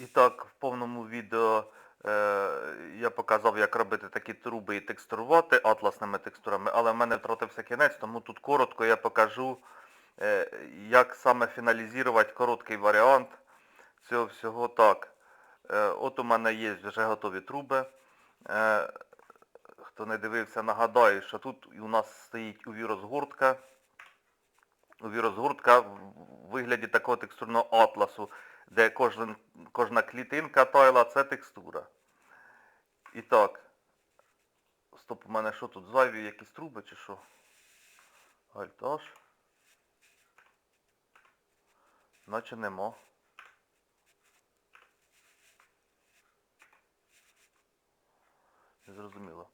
І так, в повному відео е, я показав, як робити такі труби і текстурувати атласними текстурами, але в мене втратився кінець, тому тут коротко я покажу, е, як саме фіналізувати короткий варіант цього всього так. Е, от у мене є вже готові труби. Е, хто не дивився, нагадаю, що тут у нас стоїть UV-розгортка. UV-розгортка в вигляді такого текстурного атласу, де кожен, кожна клітинка тайла це текстура. І так. Стоп, у мене що тут? Зайві якісь труби чи що? Альтаж. Наче нема. Зрозуміло.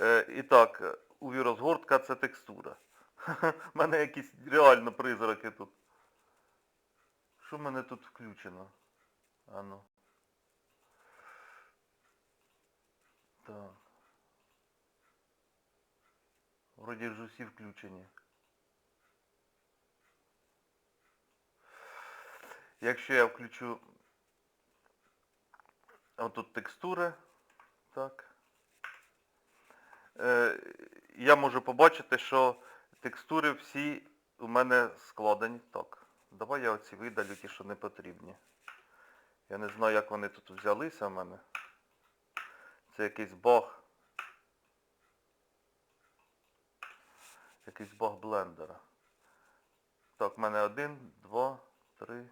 Е, і так, UV розгортка це текстура. У мене якісь реально призраки тут. Що в мене тут включено? А ну. Так. Вроді ж усі включені. Якщо я включу отут текстури, так. Е, я можу побачити, що текстури всі у мене складені. Так, давай я оці видалю, ті, що не потрібні. Я не знаю, як вони тут взялися в мене. Це якийсь баг. Якийсь баг блендера. Так, в мене один, два, три.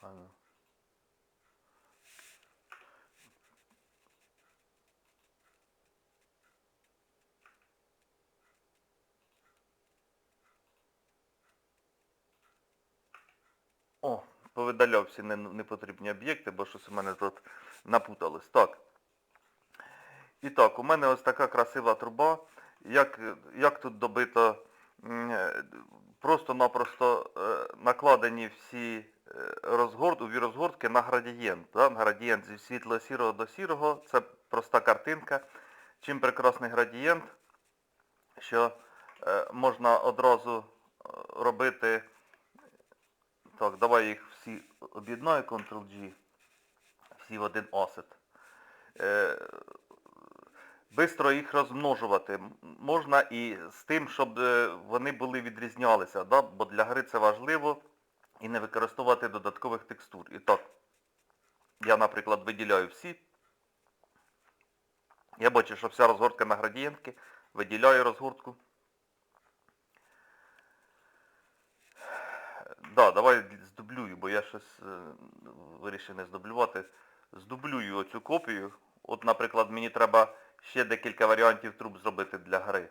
А ну. О, повидаляв всі непотрібні об'єкти, бо щось у мене тут напуталось. Так. І так, у мене ось така красива труба. Як, як тут добито е, просто-напросто е, накладені всі розгорт, уві розгортки на градієнт. Да? Градієнт зі світло-сірого до сірого. Це проста картинка. Чим прекрасний градієнт, що е, можна одразу е, робити. Так, давай їх всі об'єднаю, Ctrl-G. Всі в один асет. Е, Бистро їх розмножувати. Можна і з тим, щоб вони були відрізнялися, да? бо для гри це важливо і не використовувати додаткових текстур. І так, я, наприклад, виділяю всі. Я бачу, що вся розгортка на градієнтки. Виділяю розгортку. Да, давай здублюю, бо я щось е, вирішив не здублювати. Здублюю оцю копію. От, наприклад, мені треба ще декілька варіантів труб зробити для гри.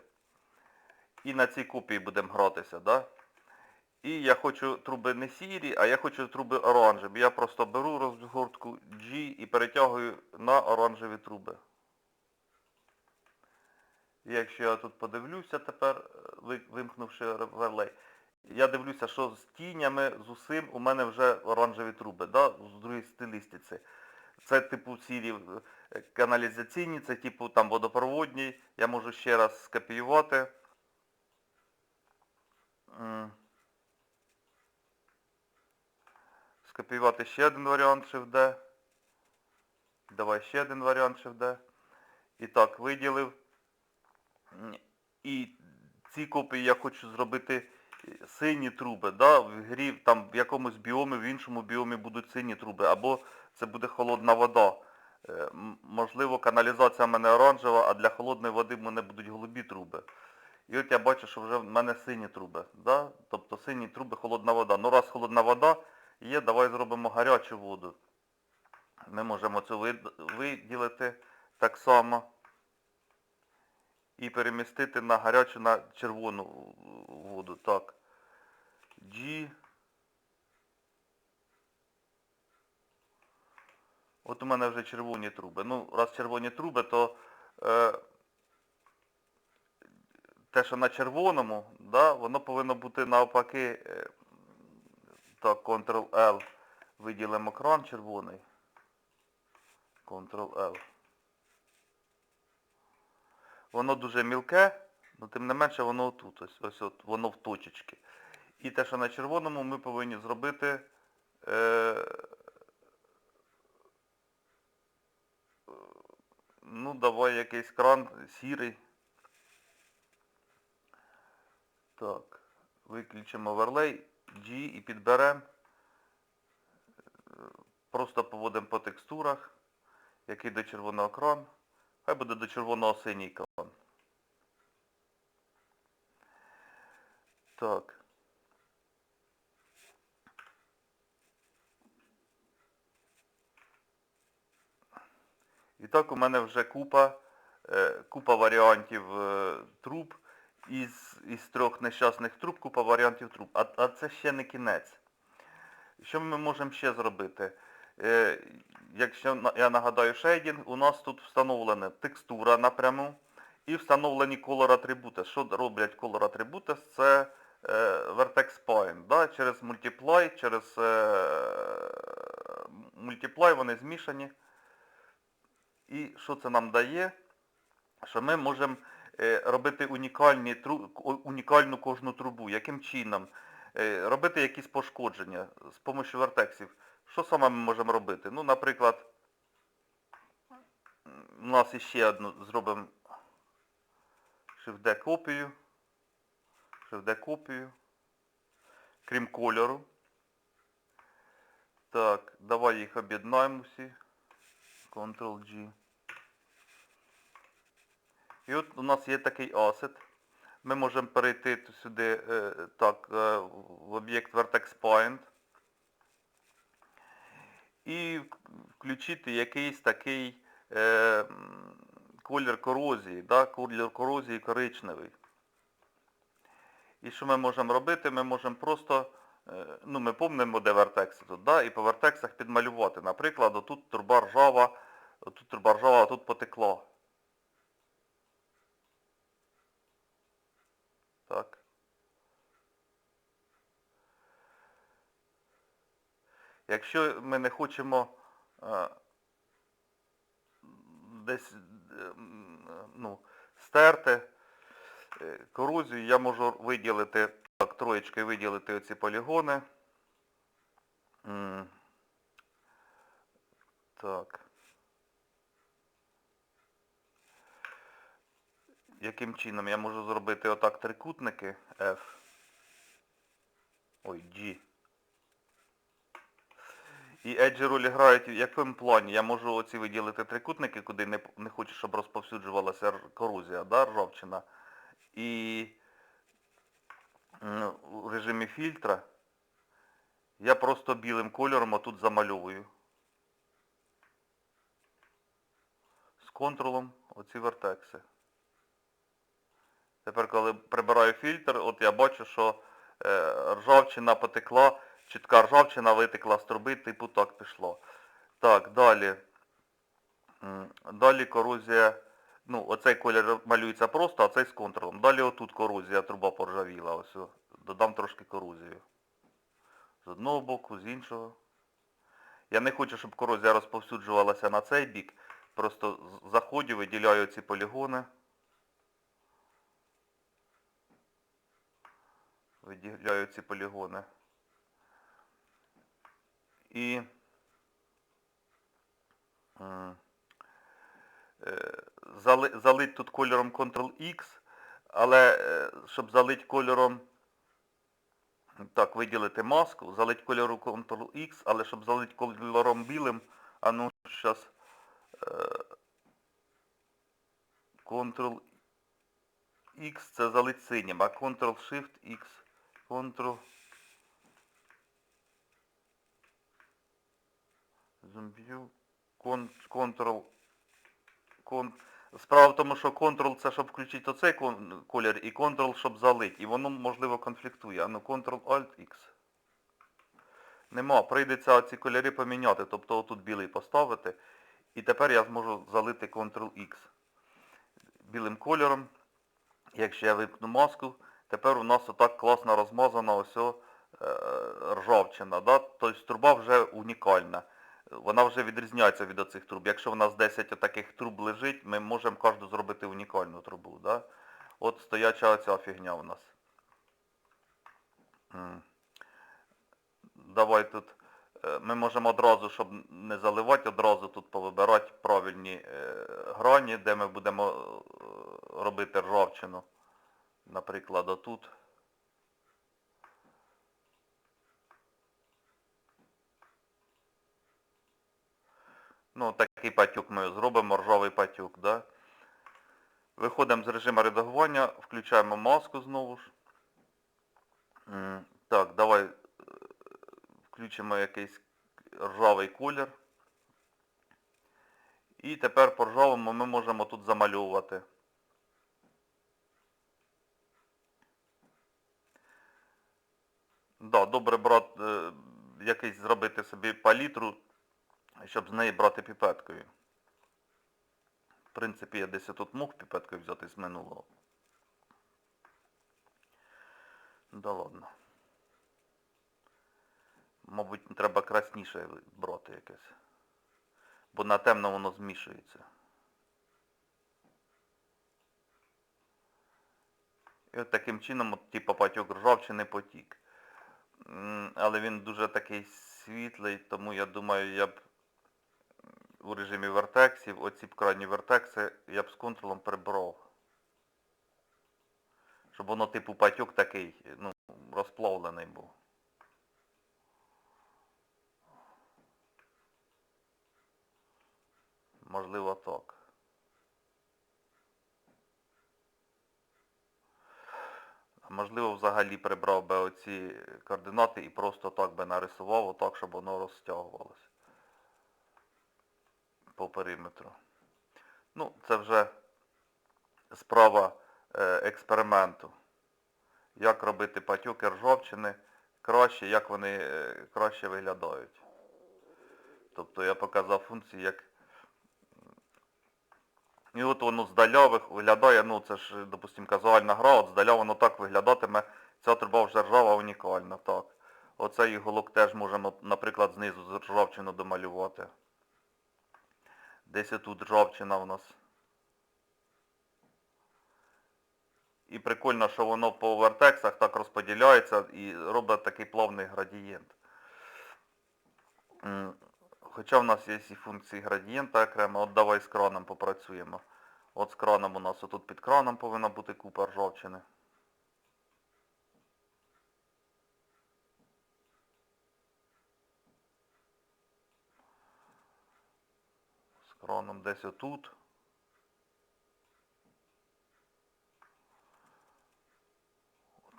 І на цій копії будемо гратися, да? І я хочу труби не сірі, а я хочу труби оранжеві. Я просто беру розгортку G і перетягую на оранжеві труби. І якщо я тут подивлюся тепер, е, вимкнувши релей, я дивлюся, що з тінями, з усім у мене вже оранжеві труби, да? з другій стилістиці. Це типу сірі е, каналізаційні, це типу там водопроводні. Я можу ще раз скопіювати. Скопіювати ще один варіант Shift-D. Давай ще один варіант Shift-D. І так, виділив. І ці копії я хочу зробити е, сині труби. Да? В грі там в якомусь біомі, в іншому біомі будуть сині труби. Або це буде холодна вода. Е, Можливо, каналізація в мене оранжева, а для холодної води в мене будуть голубі труби. І от я бачу, що вже в мене сині труби. Да? Тобто сині труби, холодна вода. Ну раз холодна вода є, давай зробимо гарячу воду. Ми можемо цю виділити так само і перемістити на гарячу, на червону воду. Так. G. От у мене вже червоні труби. Ну, раз червоні труби, то е, те, що на червоному, да, воно повинно бути навпаки е, Так, Ctrl-L. Виділимо екран червоний. Ctrl-L. Воно дуже мілке, але тим не менше воно тут. Ось, ось от, воно в точечки. І те, що на червоному, ми повинні зробити. Е, ну, давай якийсь кран сірий. Так, виключимо оверлей, G і підберемо. Просто поводимо по текстурах, який до червоного кран. Хай буде до червоного синій кран. Так. І так у мене вже купа, е, купа варіантів е, труб. Із, із трьох нещасних труб, купа варіантів труб. А, а це ще не кінець. Що ми можемо ще зробити? Е, якщо я нагадаю шейдінг, у нас тут встановлена текстура напряму і встановлені color атрибути. Що роблять color атрибути? Це е, Vertex Point. Да? Через Multiply, через е, Multiply вони змішані. І що це нам дає? Що ми можемо робити унікальні, унікальну кожну трубу. Яким чином? Е, робити якісь пошкодження з допомогою вертексів. Що саме ми можемо робити? Ну, наприклад, у нас іще одну зробимо Shift-D копію. Shift-D копію. Крім кольору. Так, давай їх об'єднаємо всі. Ctrl-G. І от у нас є такий асет. Ми можемо перейти сюди е, так, е, в об'єкт Vertex Point і включити якийсь такий е, колір корозії, да, колір корозії коричневий. І що ми можемо робити? Ми можемо просто, е, ну ми помнимо, де вертекси тут, да, і по вертексах підмалювати. Наприклад, отут труба ржава, отут труба ржава, а тут потекла. Так. Якщо ми не хочемо е, десь е, ну, стерти е, корозію, я можу виділити, так, троєчкою виділити оці полігони. Так. Яким чином я можу зробити отак трикутники F. Ой, G. І Edge роль грають в якому плані? Я можу оці виділити трикутники, куди не, не хочу, щоб розповсюджувалася корозія, да, ржавчина. І в режимі фільтра я просто білим кольором отут замальовую. З контролом оці вертекси. Тепер, коли прибираю фільтр, от я бачу, що е, ржавчина потекла, чітка ржавчина витекла з труби, типу так пішло. Так, далі. Далі корозія. Ну, оцей колір малюється просто, а цей з контролем. Далі отут корозія, труба поржавіла. Ось. Додам трошки корозію. З одного боку, з іншого. Я не хочу, щоб корозія розповсюджувалася на цей бік. Просто заходжу, виділяю ці полігони. Виділяю ці полігони. І е, зали, залить тут кольором Ctrl-X, але е, щоб залить кольором, так, виділити маску, залить кольором Ctrl-X, але щоб залить кольором білим, а ну, зараз Ctrl X це залить синім, а Ctrl-Shift-X, Ctrl Зомбію, Ctrl Кон... Справа в тому, що Ctrl це щоб включити оцей колір і Ctrl, щоб залить. І воно, можливо, конфліктує. А ну Ctrl-Alt-X. Нема. Прийдеться ці кольори поміняти. Тобто отут білий поставити. І тепер я зможу залити Ctrl-X. Білим кольором. Якщо я вимкну маску, тепер у нас отак класно розмазано ось е, ржавчина, да? тобто труба вже унікальна. Вона вже відрізняється від оцих труб. Якщо в нас 10 таких труб лежить, ми можемо кожну зробити унікальну трубу. Да? От стояча оця фігня у нас. Давай тут. е, Ми можемо одразу, щоб не заливати, одразу тут повибирати правильні е, грані, де ми будемо е, робити ржавчину. Наприклад, отут. Ну, такий патюк ми зробимо, ржавий патюк, да? Виходимо з режиму редагування, включаємо маску знову ж. Так, давай е, включимо якийсь ржавий колір. І тепер по ржавому ми можемо тут замальовувати. Да, добре брат, е, якийсь зробити собі палітру, щоб з неї брати піпеткою. В принципі, я десь тут мог піпеткою взяти з минулого. Да ладно. Мабуть, треба красніше брати якесь. Бо на темно воно змішується. І от таким чином, от, типу, патьок ржавчини потік. Але він дуже такий світлий, тому я думаю, я б у режимі вертексів, оці б крайні вертекси, я б з контролем прибрав. Щоб воно типу патьок такий, ну, розплавлений був. Можливо так. А можливо взагалі прибрав би оці координати і просто так би нарисував, отак, щоб воно розтягувалося по периметру. Ну, це вже справа е, експерименту. Як робити патюки ржавчини краще, як вони е, краще виглядають. Тобто я показав функції, як і от воно здаля виглядає, ну це ж, допустим, казуальна гра, от здаля воно так виглядатиме, ця труба вже ржава унікальна, так. Оцей голок теж можемо, наприклад, знизу ржавчину домалювати. Десь тут ржавчина у нас. І прикольно, що воно по вертексах так розподіляється і робить такий плавний градієнт. Хоча в нас є і функції градієнта окремо, от давай з краном попрацюємо. От з краном у нас отут під краном повинна бути купа ржавчини. З краном десь отут.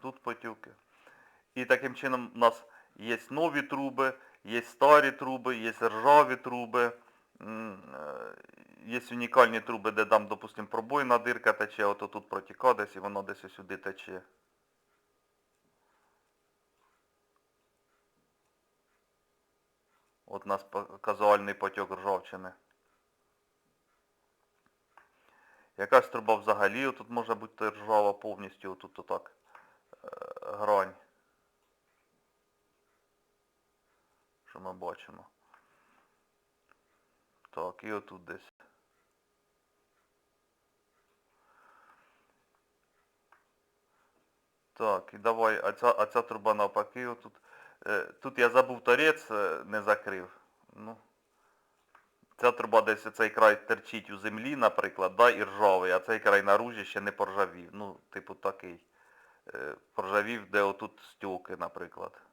Тут потюки. І таким чином у нас є нові труби, є старі труби, є ржаві труби, е, є унікальні труби, де там, допустимо, пробойна дирка тече, ото тут протіка десь і воно десь сюди тече. От у нас казуальний потік ржавчини. Якась труба взагалі тут може бути ржава повністю, отут отак е, грань. Що ми бачимо. Так, і отут десь. Так, і давай, а ця, а ця труба навпаки отут. Е, тут я забув торець, е, не закрив. Ну. Ця труба десь цей край терчить у землі, наприклад, да, і ржавий, а цей край наружі ще не поржавів. Ну, типу такий. Е, поржавів, де отут стьоки, наприклад.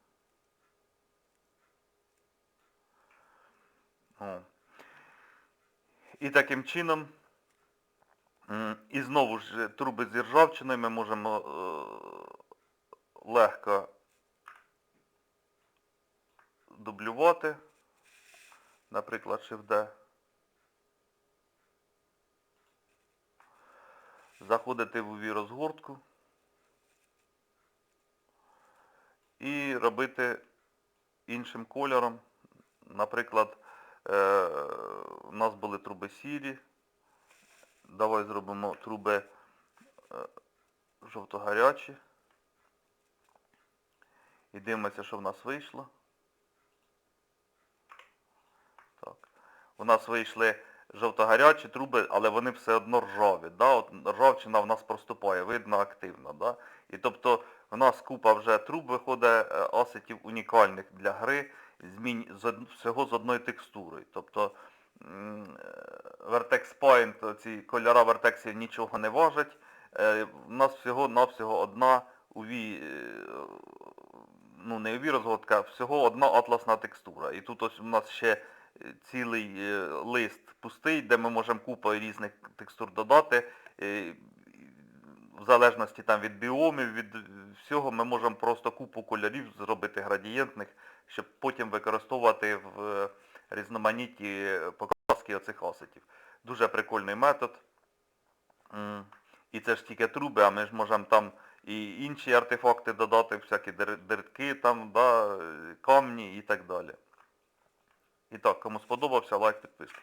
І таким чином, і знову ж труби з ржавчиною ми можемо е, легко дублювати, наприклад, Shift-D. Заходити в UV розгортку і робити іншим кольором. Наприклад, у нас були труби сірі. Давай зробимо труби е, жовто-гарячі. І дивимося, що в нас вийшло. Так. У нас вийшли жовтогарячі труби, але вони все одно ржаві. Да? От ржавчина в нас проступає, видно активно. Да? І тобто у нас купа вже труб виходить е, асетів унікальних для гри, змін... з од- всього з одною текстурою. Тобто е, Vertex Paint, ці кольора вертексів нічого не важать. Е, У нас всього-навсього одна UV, е, ну не UV розгортка, всього одна атласна текстура. І тут ось у нас ще е, цілий е, лист пустий, де ми можемо купу різних текстур додати. Е, В залежності там від біомів, від всього, ми можемо просто купу кольорів зробити градієнтних, щоб потім використовувати в е, різноманітні покраски оцих асетів. Дуже прикольний метод. І це ж тільки труби, а ми ж можемо там і інші артефакти додати, всякі дир- там, да, е, камні і так далі. І так, кому сподобався, лайк, підписка.